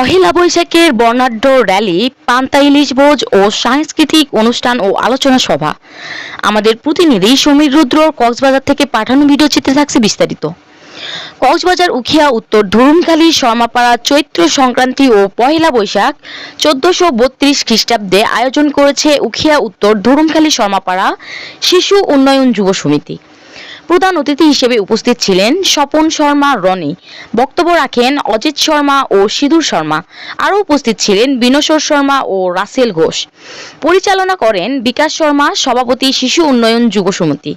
পহেলা বৈশাখের বর্ণাঢ্য র্যালি, পান্তা ইলিশ ভোজ ও সাংস্কৃতিক অনুষ্ঠান ও আলোচনা সভা। আমাদের প্রতিনিধি সমীর রুদ্র কক্সবাজার থেকে পাঠানো ভিডিও চিত্রে থাকছে বিস্তারিত। কক্সবাজার, উখিয়া, উত্তর ধরুমখালী, শর্মাপাড়া, চৈত্র সংক্রান্তি ও পহেলা বৈশাখ চোদ্দশো বত্রিশ খ্রিস্টাব্দে আয়োজন করেছে উখিয়া, উত্তর ধরুমখালী, শর্মাপাড়া শিশু উন্নয়ন যুব সমিতি। প্রধান অতিথি হিসেবে উপস্থিত ছিলেন স্বপন শর্মা, রনি। বক্তব্য রাখেন অজিত শর্মা ও সিধুর শর্মা। আরও উপস্থিত ছিলেন বিনশ্বর শর্মা ও রাসেল ঘোষ। পরিচালনা করেন বিকাশ শর্মা, সভাপতি শিশু উন্নয়ন যুব সমিতি।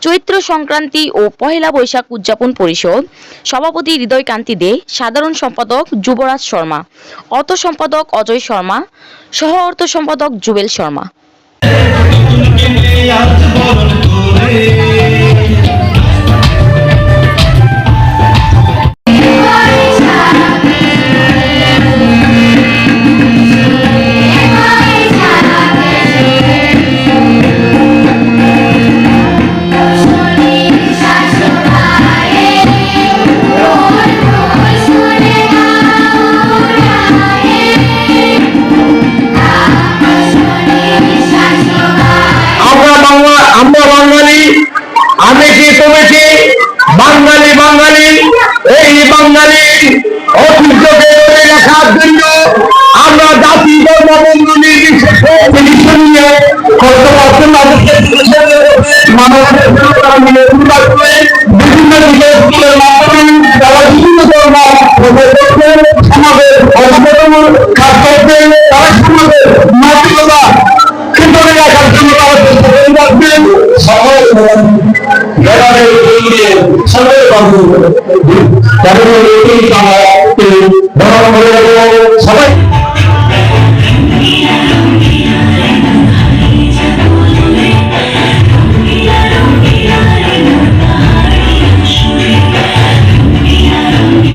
চৈত্র সংক্রান্তি ও পহেলা বৈশাখ উদযাপন পরিষদ। সভাপতি হৃদয় কান্তি দে, সাধারণ সম্পাদক যুবরাজ শর্মা। অর্থ সম্পাদক অজয় শর্মা। সহ অর্থ সম্পাদক জুবেল শর্মা। আমরা মিলিত নিয়ে কত উন্নয়ন করে বিভিন্ন সবাই